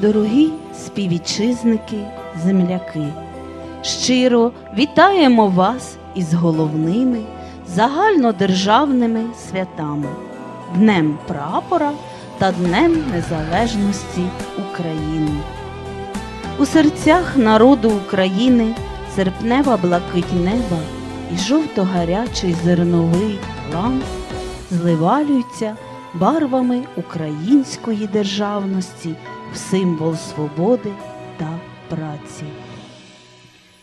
Дорогі співвітчизники, земляки, щиро вітаємо вас із головними загальнодержавними святами Днем Прапора та Днем Незалежності України. У серцях народу України серпнева блакить неба і жовто-гарячий зерновий лан зливалюються барвами української державності символ свободи та праці.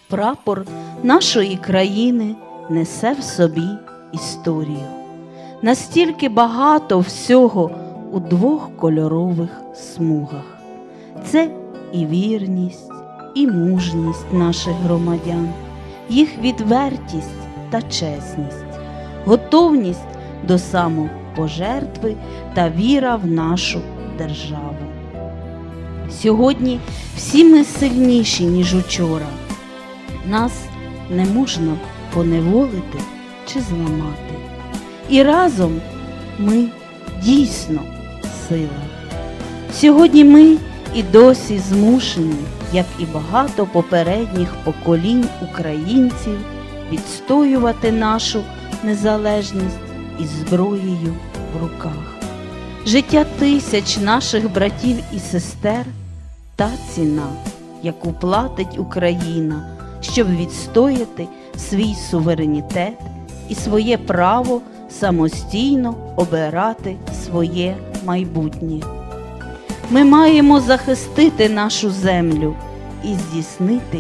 Прапор нашої країни несе в собі історію. Настільки багато всього у двох кольорових смугах. Це і вірність, і мужність наших громадян, їх відвертість та чесність, готовність до самопожертви та віра в нашу державу. Сьогодні всі ми сильніші, ніж учора. Нас не можна поневолити чи зламати. І разом ми дійсно сила. Сьогодні ми і досі змушені, як і багато попередніх поколінь українців, відстоювати нашу незалежність із зброєю в руках. Життя тисяч наших братів і сестер та ціна, яку платить Україна, щоб відстояти свій суверенітет і своє право самостійно обирати своє майбутнє. Ми маємо захистити нашу землю і здійснити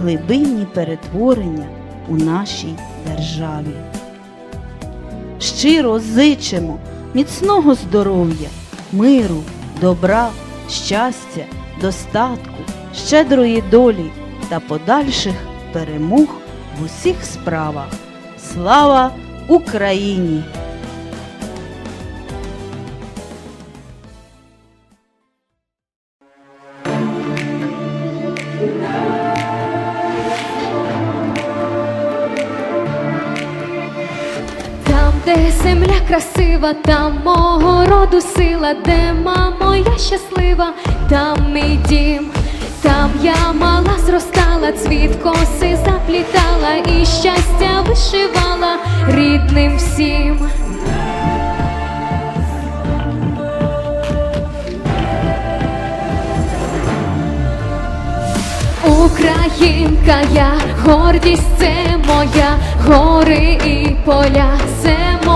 глибинні перетворення у нашій державі. Щиро зичимо міцного здоров'я, миру, добра, щастя, достатку, щедрої долі та подальших перемог в усіх справах. Слава Україні! Красива, там мого роду сила, де мама моя щаслива, там мій дім, там я мала зростала, цвіт коси заплітала і щастя вишивала рідним всім. Українка, я гордість це моя, гори і поля,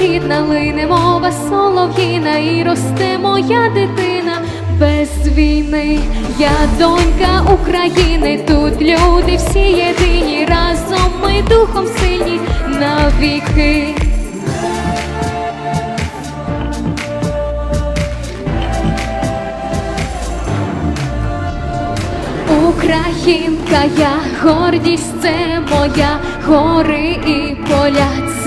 Рідна, лине мова солов'їна і росте моя дитина без війни. Я донька України, тут люди всі єдині, разом ми духом сильні навіки. Українка, я гордість це моя, гори і поля,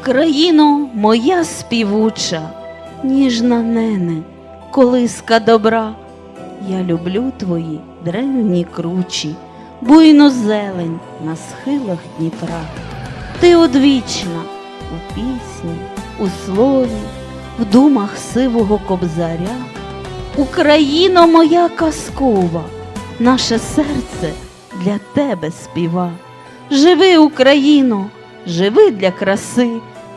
Україно, моя співуча, ніжна нене, колиска добра, Я люблю твої древні кручі, буйну зелень на схилах Дніпра. Ти одвічна у пісні, у слові, в думах сивого кобзаря. Україно моя казкова, наше серце для тебе співа. Живи, Україно, живи для краси,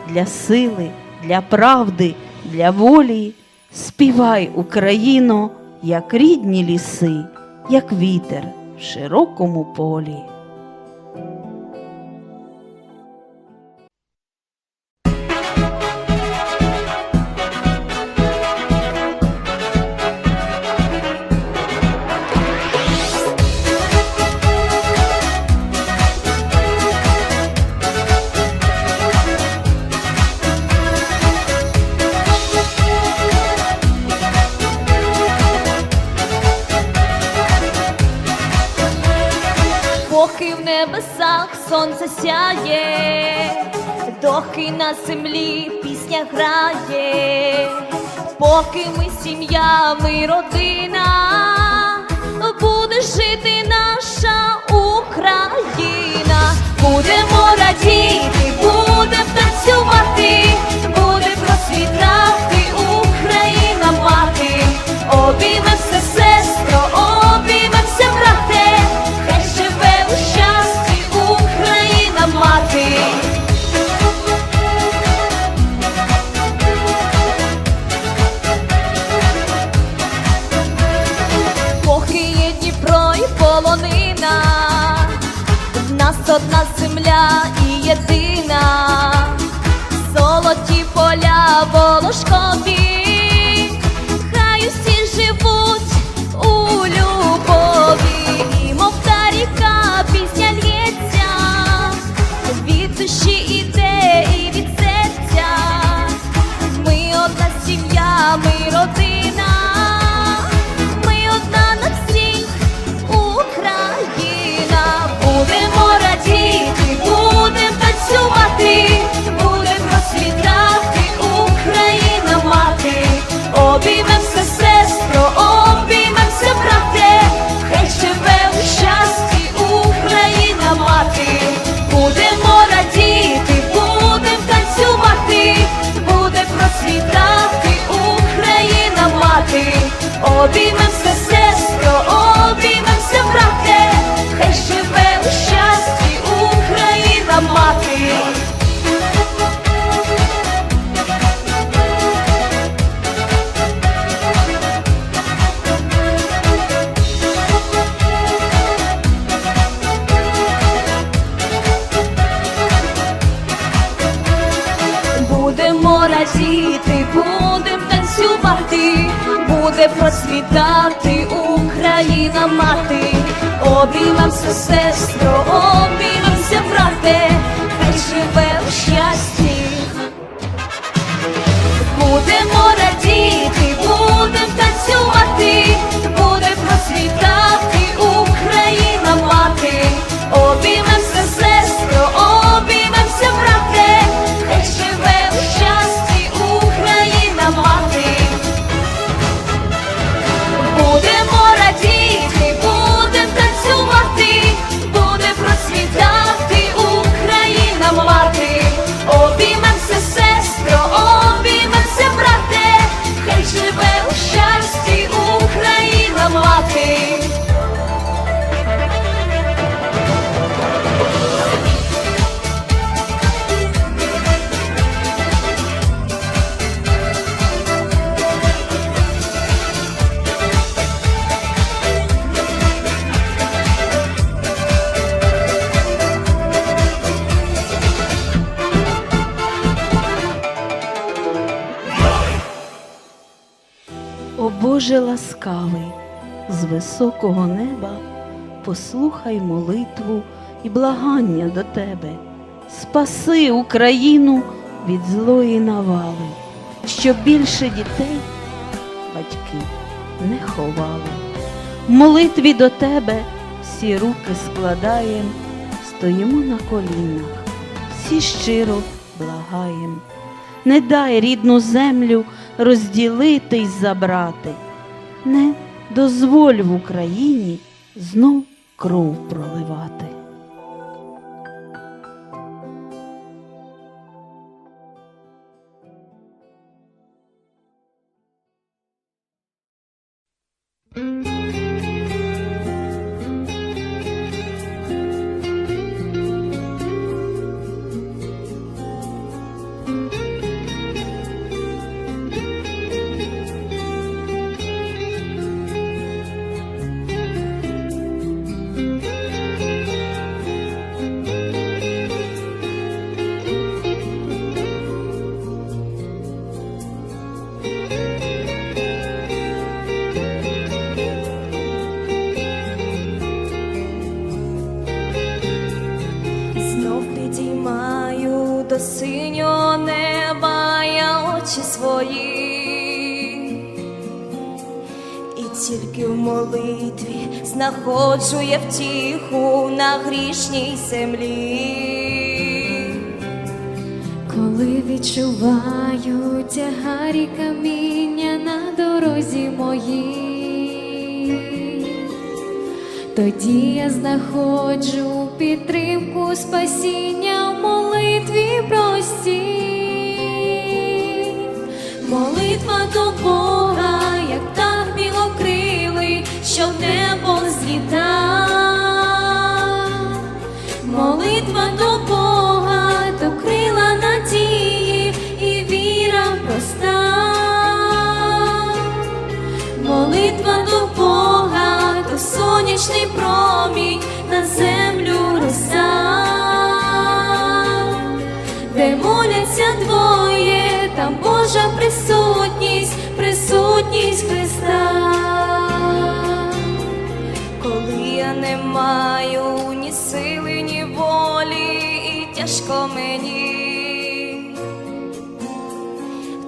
для сили, для правди, для волі. Співай, Україно, як рідні ліси, як вітер в широкому полі. Сонце сяє, доки на землі пісня грає, поки ми сім'я, ми родина, буде жити наша Україна, будемо радіти, волошкові, motivar. Процвітати Україна мати. Обіймемося, сестро, Боже ласкавий, з високого неба послухай молитву і благання до Тебе. Спаси Україну від злої навали, щоб більше дітей батьки не ховали. Молитві до Тебе всі руки складаєм, стоїмо на колінах, всі щиро благаєм. Не дай рідну землю розділити й забрати, не дозволь в Україні знов кров проливати. Молитві знаходжу я втіху на грішній землі. Коли відчуваю тягарі каміння на дорозі моїй, тоді я знаходжу підтримку спасіння в молитві простій. Молитва до сонячний промінь на землю роса де моляться двоє, там Божа присутність, присутність Христа. Коли я не маю ні сили, ні волі, і тяжко мені,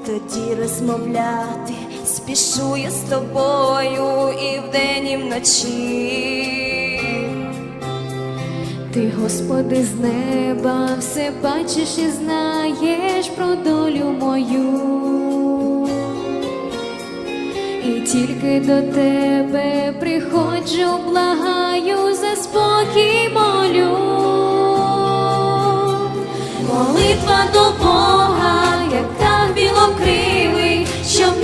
тоді розмовляти спішу я з тобою і вдень, і вночі. Ти, Господи, з неба все бачиш і знаєш про долю мою. І тільки до тебе приходжу, благаю, за спокій молю. Молитва до Бога, як так білокрилий, що в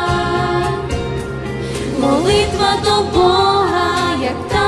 Молитва до Бога, як так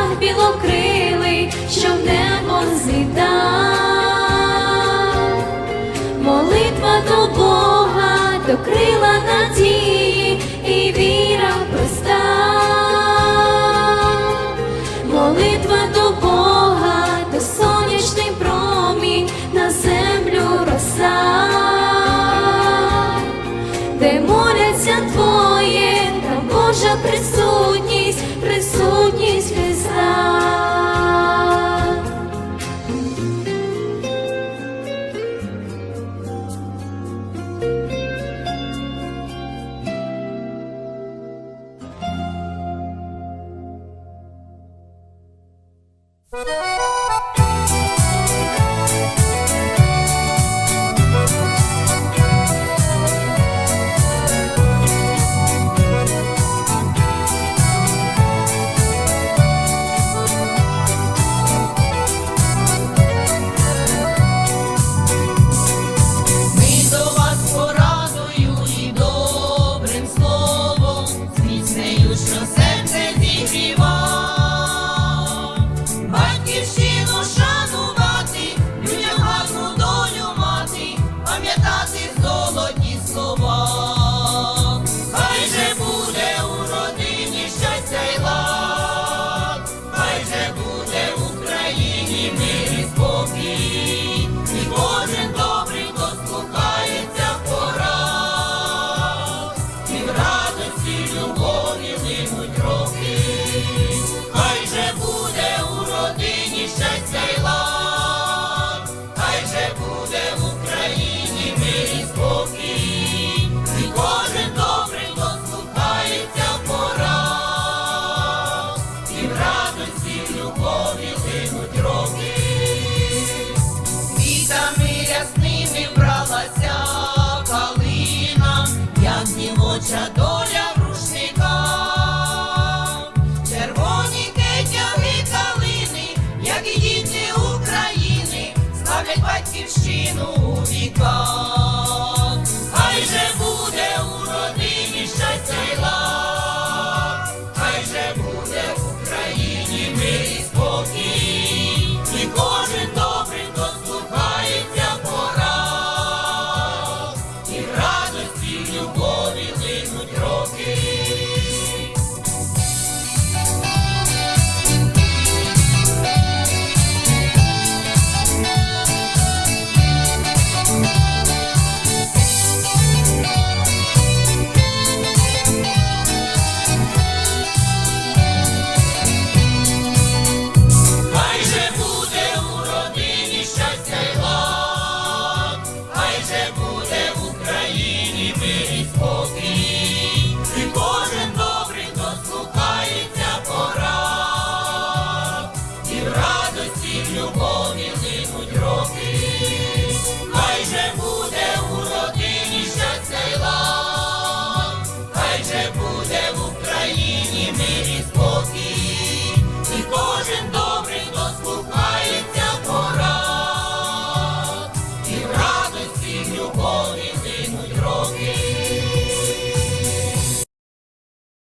you go.